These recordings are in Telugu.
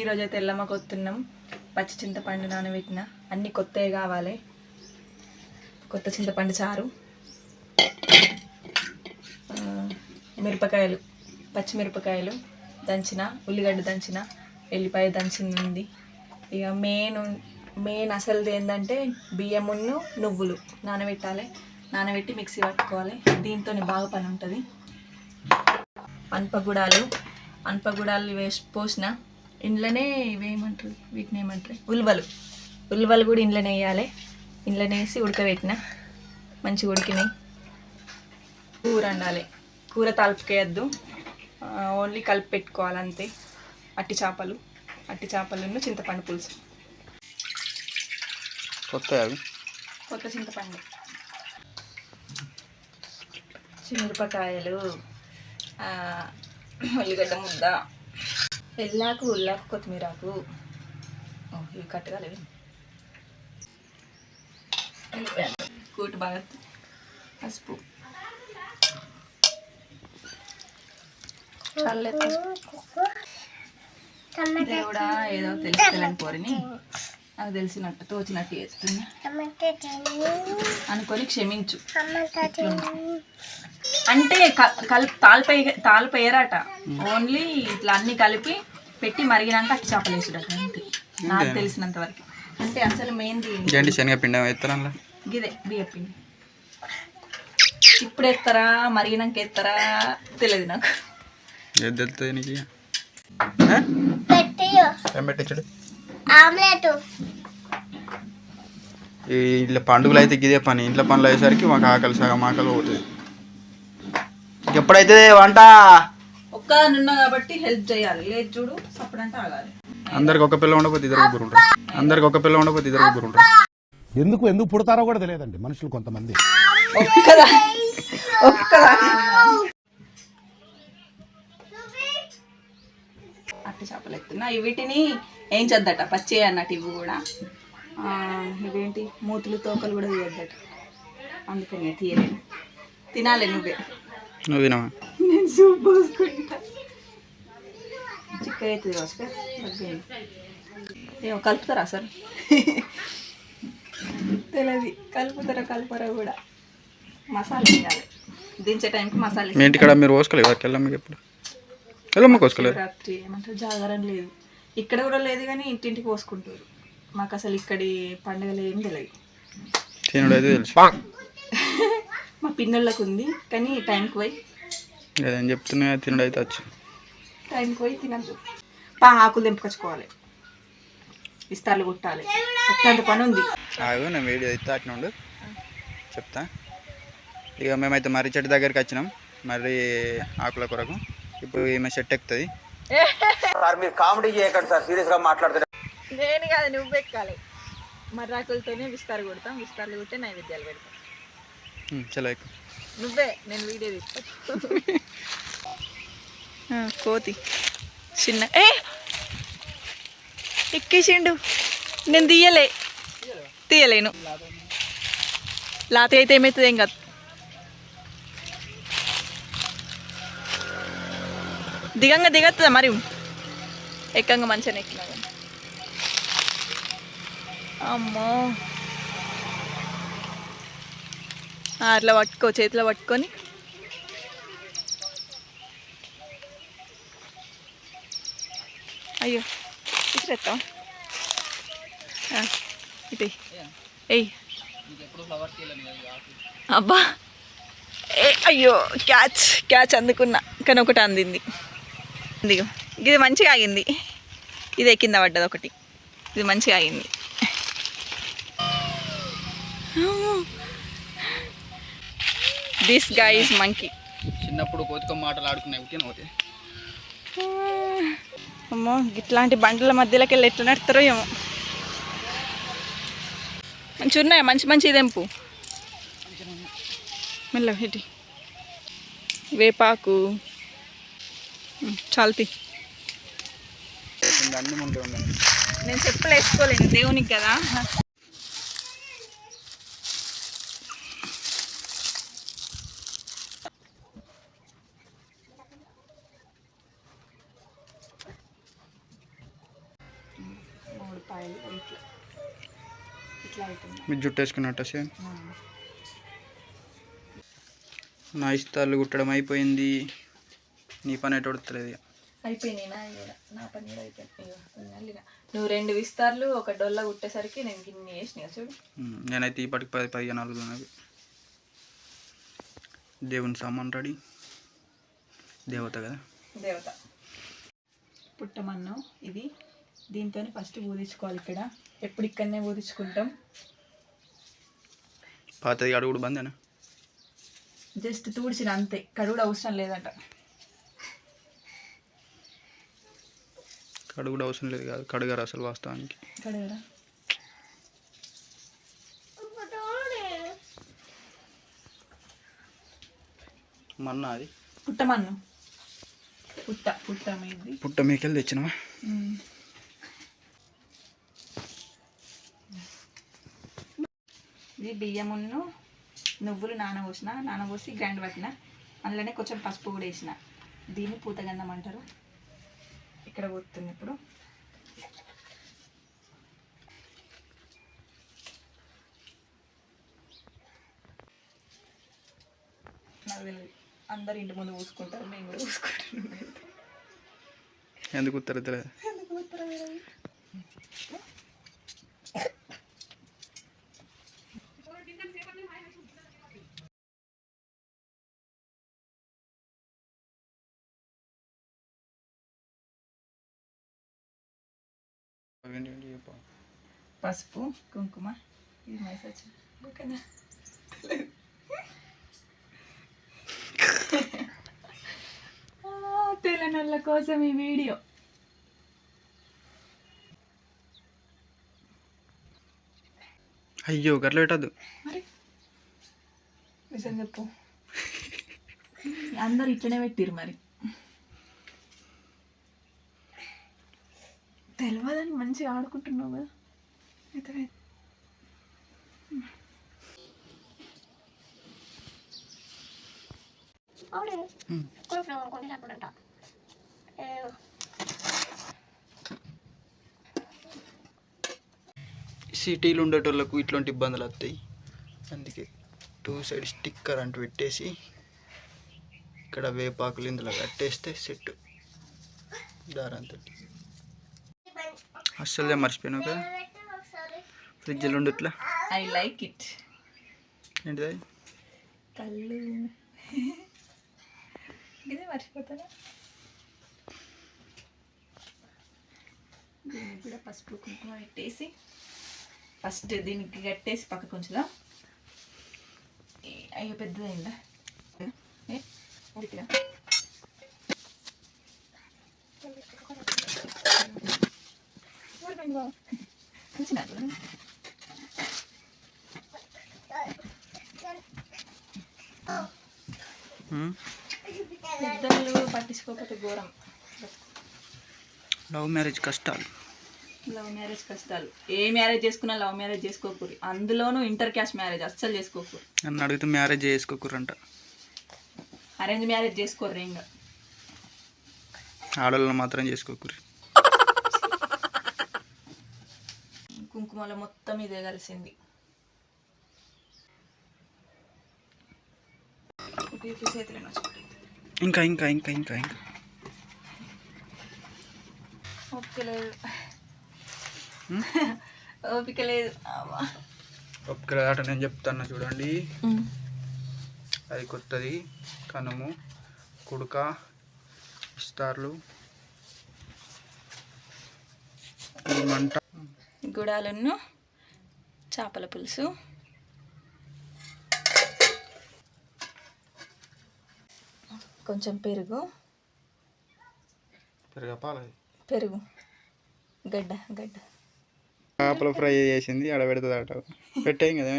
ఈరోజు అయితే ఎల్లమ్మ కొత్తున్నాం పచ్చి చింతపండు నానబెట్టిన. అన్నీ కొత్తవి కావాలి. కొత్త చింతపండు చారు. మిరపకాయలు పచ్చిమిరపకాయలు దంచిన ఉల్లిగడ్డ దంచిన ఎల్లిపాయ దంచింది ఉంది. ఇక మెయిన్ మెయిన్ అసలుది ఏంటంటే బియ్యమును నువ్వులు నానబెట్టాలి. నానబెట్టి మిక్సీ పట్టుకోవాలి. దీంతో బాగా పని ఉంటుంది అనపగుడాలు అనపగుడాలు వేసి పోసిన ఇంట్లోనే ఇవేమంటారు? వీటిని ఏమంటారు? ఉల్వలు. ఉల్వలు కూడా ఇంట్లోనే వేయాలి. ఇంట్లోనే వేసి ఉడకబెట్టిన. మంచిగా ఉడికినాయి. కూర వండాలి కూర తాలిపేయద్దు ఓన్లీ కలిపి పెట్టుకోవాలి అంతే. అట్టి చేపలు. అట్టి చేపలను చింతపండు పులుసు. కొత్త అవి? కొత్త చింతపండు. మిరపకాయలు ఆ, ఉల్లిగడ్డ ముద్ద ఎల్లాకు ఉల్లాకు కొత్తిమీరాకు. ఇవి కట్టగలవి కూటు బాగా పసుపు. దేవుడా ఏదో తెలుస్తలేని పోరిని. నాకు తెలిసినట్టు తోచినట్టు చేస్తున్నా. అనుకొని క్షమించు. అంటే క- కల్ తాల్పై తాల్పేయరట. ఓన్లీ ఇట్లా అన్ని కలిపి పెట్టి మరిగినాక చేపలు వేసుడట అంతే. నాకు తెలిసినంత వరకు. అంటే అసలు మెయిన్ది ఏంటి శనగపిండి ఎత్తారా? గిదే బియ్యపిండి ఇప్పుడు ఎత్తారా మరిగినాక ఎత్తారా తెలియదు నాకు. ఏది తెలుస్తుంది నీకు? ఏం? పెట్టించాడు? ఆమ్లెట్. ఇట్లా పండుగలు అయితే ఇదే పని. ఇంట్లో పనులు అయ్యేసరికి మాకు ఆకలి సగం ఆకలి పోతుంది. ఎప్పుడైతే వంట? ఒక్క నున్న కాబట్టి హెల్ప్ చేయాలి. లేదు చూడు సప్పుడంటే ఆగాలి. అందరికి ఒక పిల్ల ఉండకపోతే ఇద్దరు ముగ్గురు ఉంటారు. అందరికి ఒక పిల్ల ఉండకపోతే ఇద్దరు ముగ్గురు ఉంటారు. ఎందుకు ఎందుకు పుడతారో కూడా తెలియదండి మనుషులు కొంతమంది. ఒక్కదా ఒక్కదా? అట్టి చేపలు ఎత్తున్నా. వీటిని ఏం చేద్దట పచ్చి అన్నట్టు ఇవి కూడా. ఆ, ఇవేంటి? మూతులు తోకలు కూడా తీయద్దట. అందుకని తీయలేను తినాలి నువ్వే. నువ్వు నేను సూప్ పోసుకుంటా. చిక్క అవుతుంది ఏమో కలుపుతారా సార్? తెలియదు కలుపుతారా కలుపుతారా కూడా? మసాలా వేయాలి. దించే టైంకి మసాలా మీ ఇంటికాడ మీరు పోసుకోలేదు? ఎవరికి వెళ్ళాం మీకు ఎప్పుడు? వెళ్ళమ్మ కోసుకోలేదు శివరాత్రి ఏమంటారు? జాగరణ లేదు. ఇక్కడ కూడా లేదు కానీ ఇంటింటికి పోసుకుంటారు. మాకు అసలు ఇక్కడి పండుగలు ఏం తెలియదు తినుడు అయితే తెలుసు. మా పిన్నళ్ళకు ఉంది కానీ టైంకి పోయి. అదేం చెప్తున్నా తినుడు అయితే వచ్చు టైంకి పోయి తినద్దు. పా ఆకులు తెంపుకొచ్చుకోవాలి. విస్తార్లు కుట్టాలి. అట్లాంటి పని ఉంది. ఆగు నేను వీడియో అయితే అట్లా ఉండు. చెప్తా. ఇక మేమైతే మర్రి చెట్టు దగ్గరికి వచ్చినాం. మర్రి ఆకుల కొరకు. ఇప్పుడు ఈమె చెట్టు ఎక్కుతుంది. నేను కాదు నువ్వు ఎక్కాలి. మర్రాకులతోనే విస్తారు కొడతాం విస్తార్లు కొట్టే నైవేద్యాలు పెడతాం. చలో ఎక్కు. నువ్వే నేను వీడియో తీస్తా. కోతి. చిన్న. ఏ! ఎక్కేసిండు. నేను తీయలే. తీయలేను. లాత అయితే ఏమవుతుంది ఏం కాదు. దిగంగా దిగతుందా మరి? ఎక్కంగా మంచిగా ఎక్కినా కానీ. అమ్మో. అట్లా పట్టుకో చేతిలో పట్టుకొని. అయ్యో ఇట్లా ఇటు ఎయ్. అబ్బా. ఏ అయ్యో క్యాచ్ క్యాచ్ అందుకున్నా కానీ ఒకటి అందింది. ఇదిగో ఇది మంచిగా ఆగింది. ఇది కింద పడ్డది ఒకటి. ఇది మంచిగా ఆగింది. దిస్ గాయ్ ఇస్ మంకీ చిన్నప్పుడు కోతికో మాటలు ఆడుకున్నాయి ఉట్టిన పోతే అమ్మో ఇట్లాంటి బండ్ల మధ్యలోకి వెళ్ళి ఎట్లా నడుతారో ఏమో. మంచిగా ఉన్నాయా? మంచి మంచి తెంపు. మెల్ల ఇటు. వేపాకు. చాలుతి నేను చెప్పులు వేసుకోలేను దేవునికి కదా. పాయలు ఇట్లా. ఇట్లా అవుతుంది మీరు జుట్టు వేసుకున్నట్టు సేమ్ నా ఇస్తాలు కుట్టడం అయిపోయింది. నీ పని ఎటు ఉడతలేదు ఇక. అయిపోయినాయి నా కూడా నా పని కూడా అయిపోయింది ఇగో, ఉన్నాయి ఇక. నువ్వు రెండు విస్తార్లు ఒక డొల్ల కుట్టేసరికి నేను గిన్నె వేసిన చూడు. ఉమ్, నేనైతే ఇప్పటికి పది పదిహేను నాలుగు ఉన్నవి దేవుని సామాన్ రెడీ. దేవత కదా. దేవత. పుట్టమన్నం ఇది దీంతో ఫస్ట్ ఊదించుకోవాలి ఇక్కడ. ఎప్పుడు ఇక్కడనే ఊదించుకుంటాం. పాతది అడుగుడు బందేనా జస్ట్ తూడిచిన అంతే. కడుగుడు అవసరం లేదంట. కడుగుడు అవసరం లేదు కాదు. కడుగారు అసలు వాస్తవానికి. కడగరా? మన్న అది? పుట్టమన్నం పుట్ట పుట్ట మీది. పుట్ట మీకెళ్ళి తెచ్చినవా? ఇది బియ్యమును నువ్వులు నానబోసిన నానబోసి గ్రైండ్ పట్టిన. అందులోనే కొంచెం పసుపు కూడా వేసిన. దీన్ని పూతగంధం అంటారు. ఇక్కడ పోతుంది ఇప్పుడు. నాకు తెలియదు అందరు ఇంటి ముందు పూసుకుంటారు నేను కూడా పూసుకుంటాను ఎందుకు ఉత్తర ఎందుకు పోతారో తెలియదు. పసుపు కుంకుమ ఇది మెసేజ్ ఓకేనా తెలంగాణ కోసం ఈ వీడియో. అయ్యో గట్ల పెట్టద్దు. మరి? నిజం చెప్పు. అందరు ఇట్లనే పెట్టిరు మరి. తెలియదని మంచిగా ఆడుకుంటున్నావు కదా. సిటీలు ఉండేటోళ్ళకు ఇట్లాంటి ఇబ్బందులు వస్తాయి అందుకే టూ సైడ్ స్టిక్కర్ అంటూ పెట్టేసి ఇక్కడ వేపాకులు ఇందులో కట్టేస్తే సెట్ దారంతో అస్సలే మర్చిపోయినావు కదా ఫ్రిడ్జ్లో ఉండట్లా ఐ లైక్ ఇట్ ఏంటిది? కళ్ళు ఇదే మర్చిపోతానా దీనికి కూడా పసుపు కుంకుమ పెట్టేసి ఫస్ట్ దీనికి కట్టేసి పక్క కొంచెం అయ్యో పెద్దదైందా ఏ, ఉడికిరా. ఉడికిందా? హ్మ్? పెద్దలు పట్టించుకోకపోతే ఘోరం. లవ్ మ్యారేజ్ కష్టాలు. లవ్ మ్యారేజ్ కష్టాలు. ఏ మ్యారేజ్ చేసుకున్నా లవ్ మ్యారేజ్ చేసుకోకూరి. అందులోనూ ఇంటర్ క్యాస్ట్ మ్యారేజ్ అస్సలు చేసుకోకూరి. నన్ను అడిగితే మ్యారేజ్ చేసుకోకూరంట. అరేంజ్ మ్యారేజ్ చేసుకోర్రు ఇంకా ఆడవాళ్ళని మాత్రం చేసుకోకూరి. కుంకుమలో మొత్తం ఇదే కలిసింది ఇటు ఇటు చేతులు మర్చిపోయింది ఇంకా ఇంకా ఇంకా ఇంకా ఇంకా. ఓపిక లేదు? ఓపిక లేదు. ఆట నేను చెప్తాను చూడండి. అది కొత్తది. కనుము కుడుక ఇస్తార్లు. మంట. గుడాలను చేపల పులుసు. కొంచెం పెరుగు. పెరుగు. గడ్డ గడ్డ. చేపల ఫ్రై చేసింది ఆడ పెడుతుంది ఆట. పెట్టేం కదా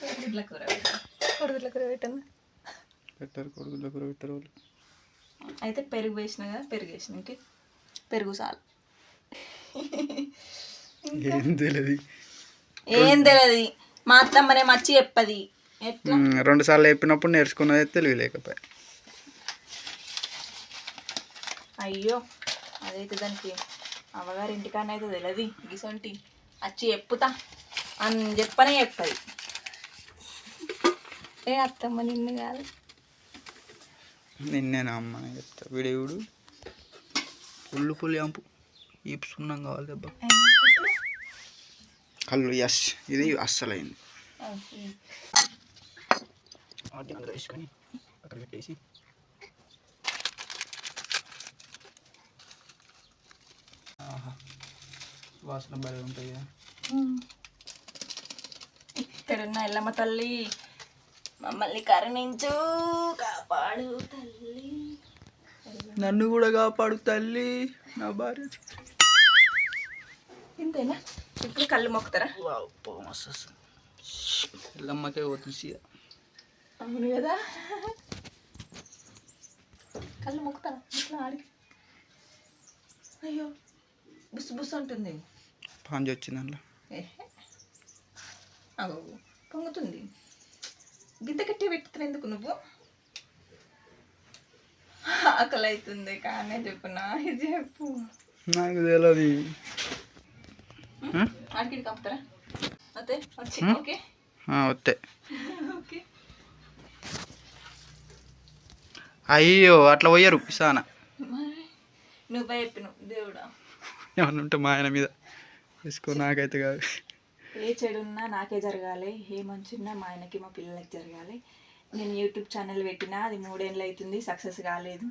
కోడిగుడ్ల కూర కోడిగుడ్ల కూర పెట్టాను పెట్టారు కొడుకుల కూర పెట్టారు వాళ్ళు. అయితే పెరుగు వేసిన కదా పెరుగు వేసిన పెరుగు చాలు. ఏం తెలియదు ఏం తెలియదు మా అత్తమ్మనే మచ్చి చెప్పది. ఎట్లా? రెండు సార్లు చెప్పినప్పుడు నేర్చుకున్నది తెలివి లేకపోయా. అయ్యో అదైతే దానికి అవ్వగారి ఇంటికాడ అయితే తెలియదు గిసొంటి వచ్చి చెప్పుతా అని చెప్పనే చెప్తుంది. ఏ అత్తమ్మ నిన్ను కాదు. నిన్నేనా అమ్మ చెప్తా. వీడేవుడు ఫుల్ ఫుల్ అంపు. ఈ సున్నం కావాలి దెబ్బ. కళ్ళు ఎస్ ఇది అస్సలైంది. వేసుకొని అక్కడ పెట్టేసి వాసన భలే కదా. ఇక్కడున్న ఎల్లమ్మ తల్లి మమ్మల్ని కరుణించు కాపాడు తల్లి. నన్ను కూడా కాపాడు తల్లి నా భార్య. ఇంతేనా? ఇప్పుడు కళ్ళు మొక్కుతారా? ఎల్లమ్మకే పోతుంది అవును కదా. కళ్ళు మొక్కుతారా? ఇట్లా ఆడికి. అయ్యో బుస్ బుస్ ఉంటుంది పాంజి వచ్చింది అందులో. పొంగుతుంది. గింత గట్టి పెట్టుతున్నా ఎందుకు నువ్వు? ఆకలి అవుతుంది కానీ చెప్పునా? ఇది చెప్పు. నాకు తెలియదు ఆడికి కంపుతారా అదే వచ్చి ఓకే? వస్తే ఓకే. అయ్యో అట్లా పోయారు పిసాన. మరి నువ్వే చెప్పినావు దేవుడా. ఏమన్నా ఉంటే మా ఆయన మీద. తీసుకో నాకైతే కాదు. ఏ చెడున్నా నాకే జరగాలి ఏ మంచున్నా మా ఆయనకి మా పిల్లలకి జరగాలి. నేను యూట్యూబ్ ఛానల్ పెట్టినా అది మూడేళ్ళు అవుతుంది సక్సెస్ కాలేదు.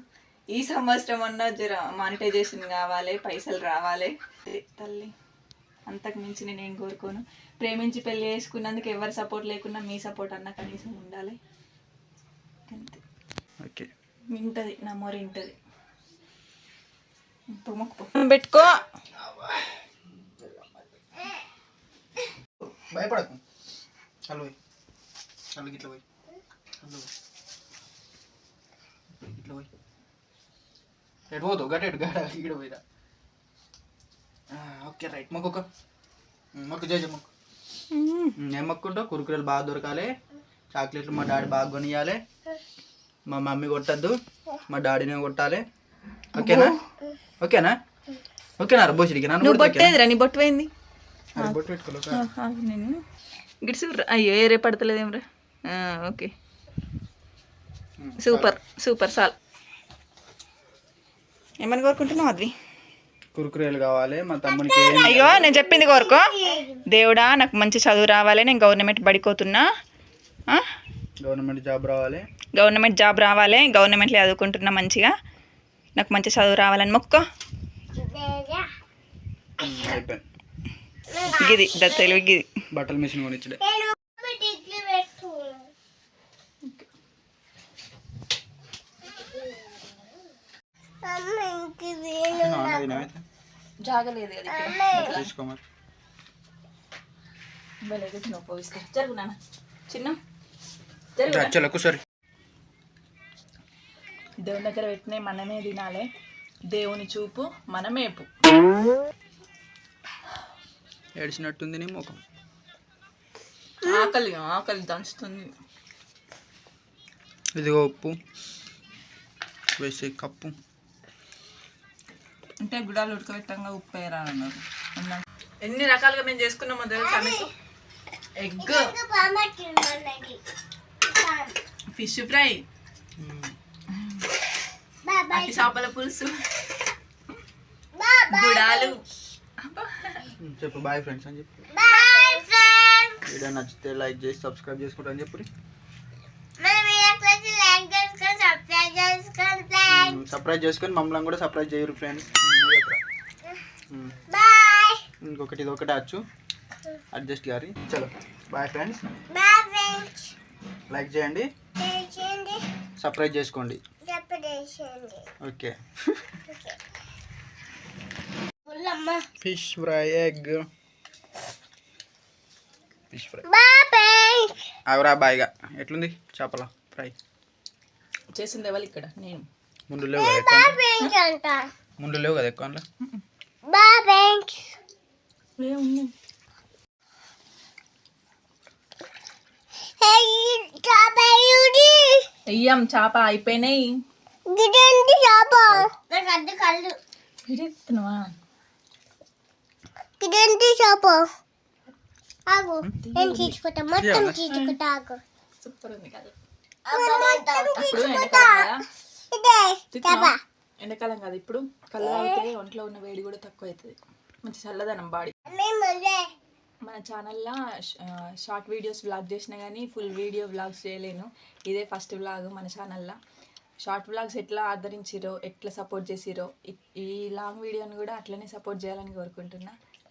ఈ సంవత్సరం అన్నా జర మానిటైజేషన్ కావాలి పైసలు రావాలి. తల్లి అంతకు మించి నేను ఏం కోరుకోను. ప్రేమించి పెళ్ళి చేసుకున్నందుకు ఎవరి సపోర్ట్ లేకున్నా మీ సపోర్ట్ అన్న కనీసం ఉండాలి. అంతే. ఓకే. వింటది నా మొర వింటది. పెట్టుకో. భయపడకు. కళ్ళు పోయి. కళ్ళు గిట్ల పోయి. పోయి. ఇట్లా పోయి. ఎటు పోతావు? గట్ట ఎటు? గడ ఇక్కడ పోయిరా. Okay right. మొక్కు మొక్కు. చేసి మొక్కు ఏం మొక్కుంటావు? కురుకురలు బాగా దొరకాలి. చాక్లెట్లు మా డాడీ బాగా కొనియాలి. మా మమ్మీ కొట్టద్దు. మా డాడీనే కొట్టాలి. ఓకేనా? ఓకేనా? ఓకేనా బోసిడికి నన్ను? బొట్టేదిరా నీ బొట్టు పోయింది. నేను. అయ్యో ఏరే పడతలేదేమ్రా ఆ, ఓకే. సూపర్ సూపర్ సాల్. ఏమని కోరుకుంటున్నావు అది కురుకురేలు కావాలి మా తమ్మునికి అయ్యో నేను చెప్పింది కోరుకో. దేవుడా నాకు మంచి చదువు రావాలి నేను గవర్నమెంట్ బడికోతున్నా? గవర్నమెంట్ జాబ్ రావాలి. గవర్నమెంట్ జాబ్ రావాలి గవర్నమెంట్లో చదువుకుంటున్నా మంచిగా. నాకు మంచి చదువు రావాలని మొక్కో. అయిపోయింది. గిది ద తెలివి గిది. బట్టల మిషన్ కొనిచ్చడే. జాగలేదు అది తీసుకో మరి. భలేగా తినవు పోయిస్తే జరుగు నాన్న. చిన్న. జరుగు చలకు సరే దేవుని దగ్గర పెట్టినవి మనమే తినాలి. దేవుని చూపు మనమేపు ఏడిచినట్టుంది నీ ముఖం. ఆకలి ఆకలి దంచుతుంది. ఇదిగో ఉప్పు. వేసే కప్పు. అంటే గుడాలు ఉడకబెట్టంగా ఉప్పు వేయరా అన్నారు ఎన్ని రకాలుగా మేము చేసుకున్నామో తెలుసా మీకు? ఎగ్. Fish fry. చేపల పులుసు. గుడాలు. చెప్పు బాయ్ ఫ్రెండ్స్ అని చెప్పు. వీడియో నచ్చితే లైక్ చేసి సబ్స్క్రైబ్ చేసుకుంటా అని చెప్పు సర్ప్రైజ్ చేసుకొని మమ్మల్ని కూడా సర్ప్రైజ్ చేయరు ఫ్రెండ్స్ ఇంకొకటి ఇది ఒకటి వచ్చు అడ్జస్ట్ గారి చలో. బాయ్ ఫ్రెండ్స్ లైక్ చేయండి. సర్ప్రైజ్ చేసుకోండి. Okay fish fry egg fish fry అవరా బాయ్గా ఎట్లుంది? చేపల? ఫ్రై చేసింది ఎవరు ఇక్కడ? నేను. ముందు లేవు కదా ముందు లేవు కదా ఎక్కువ అయ్యాం చేప అయిపోయినాయి. విడెత్తున్నావా ఇదేంటి షాపు? ఆగు నేను తీసుకుంటా? మొత్తం తీసుకుంటా ఆగు. సూపర్ ఉంది కదా. ఎండాకాలం కదా. ఇప్పుడు. కళ్ళు ఒంట్లో ఉన్న వేడి కూడా తక్కువ అవుతుంది మంచి చల్లదనం బాడీ. మన ఛానల్లో షార్ట్ వీడియోస్ వ్లాగ్ చేసినా కానీ ఫుల్ వీడియో వ్లాగ్స్ చేయలేను. ఇదే ఫస్ట్ వ్లాగ్ మన ఛానల్లో. షార్ట్ వ్లాగ్స్ ఎట్లా ఆదరించిరో ఎట్లా సపోర్ట్ చేసిరో ఈ- ఈ లాంగ్ వీడియోని కూడా అట్లనే సపోర్ట్ చేయాలని కోరుకుంటున్నా.